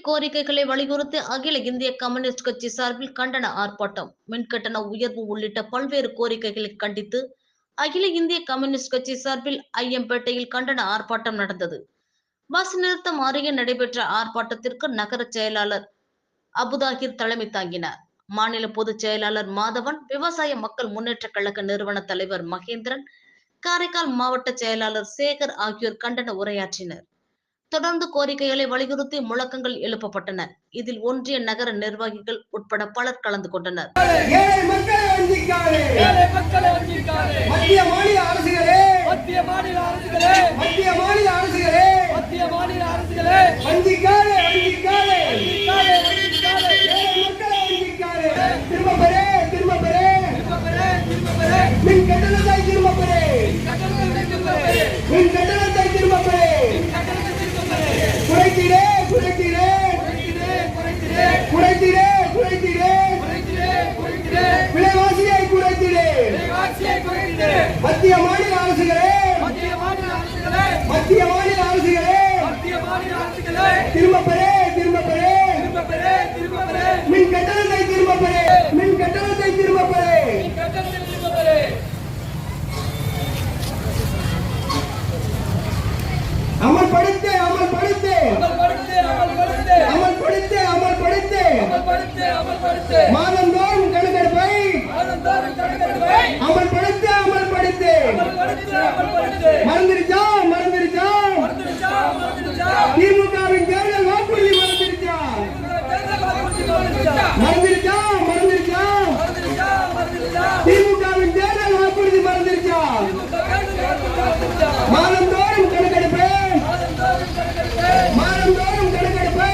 கோரிக்கைகளை வலியுறுத்தி அகில இந்திய கம்யூனிஸ்ட் கட்சி சார்பில் கண்டன ஆர்ப்பாட்டம். மின்கட்டண உயர்வு உள்ளிட்ட பல்வேறு கோரிக்கைகளை கண்டித்து அகில இந்திய கம்யூனிஸ்ட் கட்சி சார்பில் ஐயம்பேட்டையில் கண்டன ஆர்ப்பாட்டம் நடந்தது. பஸ் நிறுத்தம் அருகே நடைபெற்ற ஆர்ப்பாட்டத்திற்கு நகர செயலாளர் அபுதாகிர் தலைமை தாங்கினார். மாநில பொதுச் செயலாளர் மாதவன் விவசாய மக்கள் முன்னேற்ற கழக நிறுவன தலைவர் மகேந்திரன் காரைக்கால் மாவட்ட செயலாளர் சேகர் ஆகியோர் கண்டன உரையாற்றினர். தொடர்ந்து கோரிக்கைகளை வலியுறுத்தி முழக்கங்கள் எழுப்பப்பட்டன. இதில் ஒன்றிய நகர நிர்வாகிகள் உட்பட பலர் கலந்து கொண்டனர். குறைத்திடே குறைத்திடே குறைத்திடே குறைத்திடே குறைத்திடே குறைத்திடே மத்திய மாநில அரசுகளே மத்திய மாநில அரசுகளே. மத்திய மாநில அரசுகளே. மத்திய மாநில அரசுகளே திரும்ப திரும்ப திரும்ப திரும்ப பெறே மின் கட்டணத்தை திரும்ப பெறே மின் கட்டணத்தை திரும்ப பெறே மின் திரும்ப பெறே அமல்படுத்த மாதந்தோறும் கணக்கெடுப்பை அமல்படுத்து அமல்படுத்து. மறந்துருச்சா மறந்துருச்சா? திமுகவின் தேர்தல் வாக்குறுதி மறந்துருச்சா? மறந்துருச்சா? மறந்துருச்சா திமுகவின் தேர்தல் வாக்குறுதி மறந்துருச்சா? மாதந்தோறும் கணக்கெடுப்பை மாதந்தோறும் கணக்கெடுப்பை